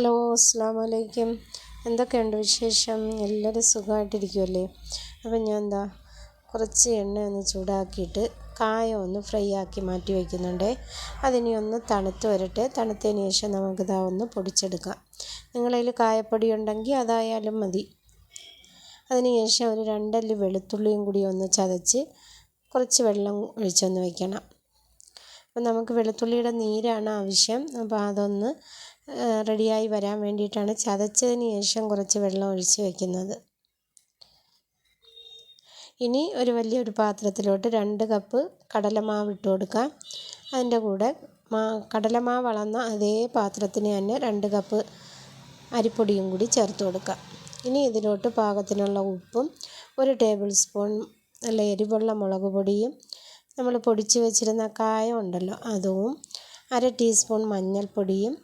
Hello അസ്സാം വലൈക്കും എന്തൊക്കെയുണ്ട് വിശേഷം? എല്ലാവരും സുഖമായിട്ടിരിക്കുമല്ലേ അപ്പം ഞാൻ എന്താ കുറച്ച് എണ്ണ ഒന്ന് ചൂടാക്കിയിട്ട് കായ ഒന്ന് ഫ്രൈ ആക്കി മാറ്റി വയ്ക്കുന്നുണ്ട് അതിനി ഒന്ന് തണുത്ത് വരട്ടെ. തണുത്തതിന് ശേഷം നമുക്കിതാ ഒന്ന് പൊടിച്ചെടുക്കാം. നിങ്ങളതിൽ കായപ്പൊടി ഉണ്ടെങ്കിൽ അതായാലും മതി. അതിന് ശേഷം ഒരു രണ്ടല്ലി വെളുത്തുള്ളിയും കൂടി ഒന്ന് ചതച്ച് കുറച്ച് വെള്ളം ഒഴിച്ചൊന്ന് വയ്ക്കണം അപ്പം നമുക്ക് വെളുത്തുള്ളിയുടെ നീരാണ് ആവശ്യം. അപ്പോൾ അതൊന്ന് റെഡിയായി വരാൻ വേണ്ടിയിട്ടാണ് ചതച്ചതിന് ശേഷം കുറച്ച് വെള്ളം ഒഴിച്ച് വയ്ക്കുന്നത് ഇനി ഒരു വലിയൊരു പാത്രത്തിലോട്ട് രണ്ട് കപ്പ് കടലമാവ് ഇട്ട് കൊടുക്കാം. അതിന്റെ കൂടെ മാ കടലമാവ് വളർന്ന അതേ പാത്രത്തിന് തന്നെ രണ്ട് കപ്പ് അരിപ്പൊടിയും കൂടി ചേർത്ത് കൊടുക്കാം. ഇനി ഇതിലോട്ട് പാകത്തിനുള്ള ഉപ്പും ഒരു ടേബിൾ സ്പൂൺ നല്ല എരിവുള്ള മുളക് പൊടിയും നമ്മൾ പൊടിച്ച് വെച്ചിരുന്ന കായം ഉണ്ടല്ലോ അതും അര ടീസ്പൂൺ മഞ്ഞൾപ്പൊടിയും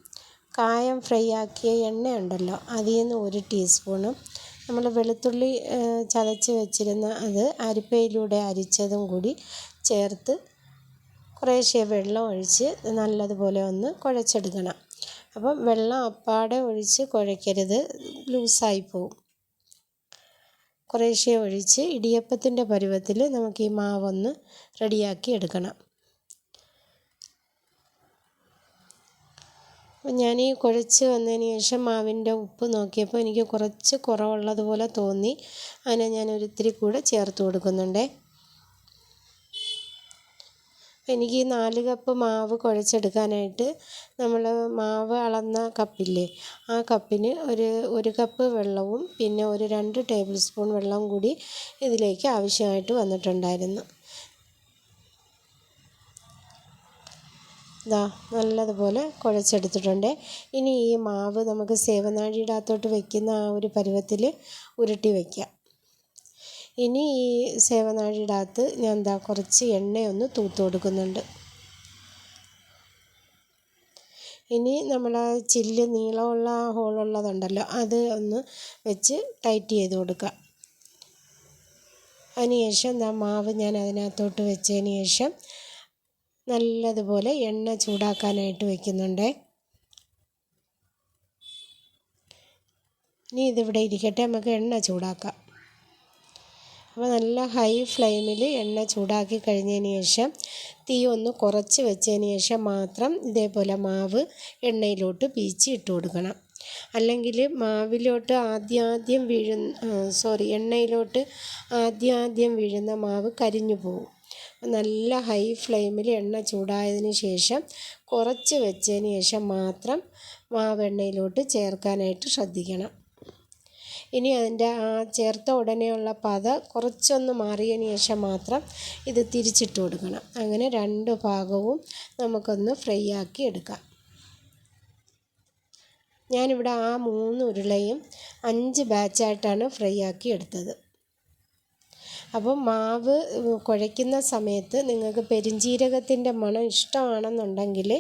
കായം ഫ്രൈ ആക്കിയ എണ്ണയുണ്ടല്ലോ അതിൽ നിന്ന് ഒരു ടീസ്പൂണും നമ്മൾ വെളുത്തുള്ളി ചതച്ച് വെച്ചിരുന്ന അത് അരിപ്പയിലൂടെ അരിച്ചതും കൂടി ചേർത്ത് കുറേശ്ശെ വെള്ളം ഒഴിച്ച് നല്ലതുപോലെ ഒന്ന് കുഴച്ചെടുക്കണം. അപ്പം വെള്ളം അപ്പാടെ ഒഴിച്ച് കുഴയ്ക്കരുത് ലൂസായി പോവും. കുറേശ്ശെ ഒഴിച്ച് ഇടിയപ്പത്തിന്റെ പരുവത്തിൽ നമുക്ക് ഈ മാവൊന്ന് റെഡിയാക്കി എടുക്കണം. ഞാൻ ഈ കുഴച്ച് വന്നതിന് ശേഷം മാവിന്റെ ഉപ്പ് നോക്കിയപ്പോൾ എനിക്ക് കുറച്ച് കുറവുള്ളതുപോലെ തോന്നി. അതിനെ ഞാൻ ഒരിത്തിരി കൂടെ ചേർത്ത് കൊടുക്കുന്നുണ്ട്. എനിക്ക് ഈ നാല് കപ്പ് മാവ് കുഴച്ചെടുക്കാനായിട്ട് നമ്മൾ മാവ് അളന്ന കപ്പില്ലേ ആ കപ്പിന് ഒരു ഒരു കപ്പ് വെള്ളവും പിന്നെ ഒരു രണ്ട് ടേബിൾ സ്പൂൺ വെള്ളം കൂടി ഇതിലേക്ക് ആവശ്യമായിട്ട് വന്നിട്ടുണ്ടായിരുന്നു. ഇതാ നല്ലതുപോലെ കുഴച്ചെടുത്തിട്ടുണ്ട്. ഇനി ഈ മാവ് നമുക്ക് സേവനാഴിയുടെ അകത്തോട്ട് വയ്ക്കുന്ന ആ ഒരു പരുവത്തിൽ ഉരുട്ടി വയ്ക്കാം ഇനി ഈ സേവനാഴിയുടെ അകത്ത് ഞാൻ എന്താ കുറച്ച് എണ്ണയൊന്ന് തൂത്ത് കൊടുക്കുന്നുണ്ട്. ഇനി നമ്മൾ ആ ചില്ല് നീളമുള്ള ഹോളുള്ളതുണ്ടല്ലോ അത് ഒന്ന് വെച്ച് ടൈറ്റ് ചെയ്ത് കൊടുക്കുക. അതിനുശേഷം എന്താ മാവ് ഞാൻ അതിനകത്തോട്ട് വെച്ചതിന് ശേഷം നല്ലതുപോലെ എണ്ണ ചൂടാക്കാനായിട്ട് വയ്ക്കുന്നുണ്ട് ഇനി ഇതിവിടെ ഇരിക്കട്ടെ നമുക്ക് എണ്ണ ചൂടാക്കാം. അപ്പോൾ നല്ല ഹൈ ഫ്ലെയിമിൽ എണ്ണ ചൂടാക്കി കഴിഞ്ഞതിന് ശേഷം തീ ഒന്ന് കുറച്ച് വെച്ചതിന് ശേഷം മാത്രം ഇതേപോലെ മാവ് എണ്ണയിലോട്ട് പീച്ചി ഇട്ട് കൊടുക്കണം. അല്ലെങ്കിൽ മാവിലോട്ട് ആദ്യാദ്യം വീഴുന്ന സോറി എണ്ണയിലോട്ട് ആദ്യാദ്യം വീഴുന്ന മാവ് കരിഞ്ഞു പോകും. നല്ല ഹൈ ഫ്ലെയിമിൽ എണ്ണ ചൂടായതിന് ശേഷം കുറച്ച് വെച്ചതിന് ശേഷം മാത്രം മാവ് എണ്ണയിലോട്ട് ചേർക്കാനായിട്ട് ശ്രദ്ധിക്കണം. ഇനി അതിന്റെ ആ ചേർത്ത ഉടനെയുള്ള പത കുറച്ചൊന്ന് മാറിയതിന് ശേഷം മാത്രം ഇത് തിരിച്ചിട്ട് കൊടുക്കണം. അങ്ങനെ രണ്ട് ഭാഗവും നമുക്കൊന്ന് ഫ്രൈ ആക്കി എടുക്കാം. ഞാനിവിടെ ആ മൂന്ന് ഉരുളയും അഞ്ച് ബാച്ചായിട്ടാണ് ഫ്രൈ ആക്കി എടുത്തത്. അപ്പം മാവ് കുഴയ്ക്കുന്ന സമയത്ത് നിങ്ങൾക്ക് പെരുംജീരകത്തിന്റെ മണം ഇഷ്ടമാണെന്നുണ്ടെങ്കിൽ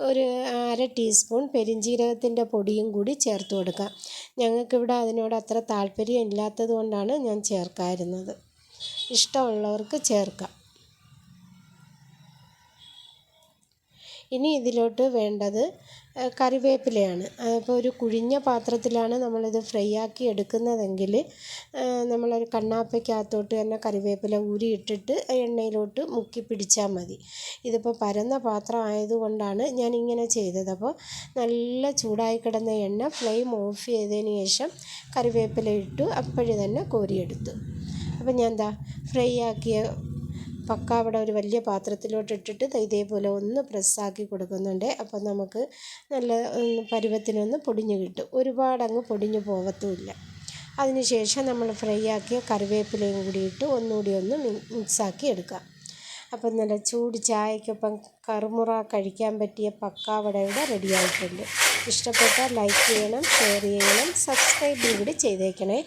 ഒരു അര ടീസ്പൂൺ പെരുംജീരകത്തിന്റെ പൊടിയും കൂടി ചേർത്ത് കൊടുക്കാം ഞങ്ങൾക്കിവിടെ അതിനോട് അത്ര താല്പര്യം ഇല്ലാത്തത് കൊണ്ടാണ് ഞാൻ ചേർക്കാതിരുന്നത്. ഇഷ്ടമുള്ളവർക്ക് ചേർക്കാം. ഇനി ഇതിലോട്ട് വേണ്ടത് കറിവേപ്പിലയാണ്. അപ്പോൾ ഒരു കുഴിഞ്ഞ പാത്രത്തിലാണ് നമ്മളിത് ഫ്രൈ ആക്കി എടുക്കുന്നതെങ്കിൽ നമ്മളൊരു കണ്ണാപ്പയ്ക്കകത്തോട്ട് തന്നെ കറിവേപ്പില ഊരിയിട്ടിട്ട് എണ്ണയിലോട്ട് മുക്കി പിടിച്ചാൽ മതി. ഇതിപ്പോൾ പരന്ന പാത്രം ആയതുകൊണ്ടാണ് ഞാൻ ഇങ്ങനെ ചെയ്തത്. അപ്പോൾ നല്ല ചൂടായി കിടന്ന എണ്ണ ഫ്ലെയിം ഓഫ് ചെയ്തതിന് ശേഷം കറിവേപ്പില ഇട്ടു അപ്പോൾ തന്നെ കോരിയെടുത്തു. അപ്പോൾ ഞാൻ എന്താ ഫ്രൈ ആക്കിയ പക്കാവട ഒരു വലിയ പാത്രത്തിലോട്ട് ഇട്ടിട്ട് ഇതേപോലെ ഒന്ന് പ്രസ്സാക്കി കൊടുക്കുന്നുണ്ട്. അപ്പം നമുക്ക് നല്ല പരുവത്തിനൊന്ന് പൊടിഞ്ഞ് കിട്ടും. ഒരുപാടങ്ങ് പൊടിഞ്ഞു പോകത്തുമില്ല അതിനുശേഷം നമ്മൾ ഫ്രൈ ആക്കിയ കറിവേപ്പിലയും കൂടി ഇട്ട് ഒന്നുകൂടി ഒന്ന് മിക്സാക്കി എടുക്കാം. അപ്പം നല്ല ചൂട് ചായക്കൊപ്പം കറുമുറ കഴിക്കാൻ പറ്റിയ പക്കാവടയുടെ റെഡിയായിട്ടുണ്ട്. ഇഷ്ടപ്പെട്ട ഇഷ്ടപ്പെട്ടാൽ ലൈക്ക് ചെയ്യണം ഷെയർ ചെയ്യണം സബ്സ്ക്രൈബ് കൂടി ചെയ്തേക്കണേ.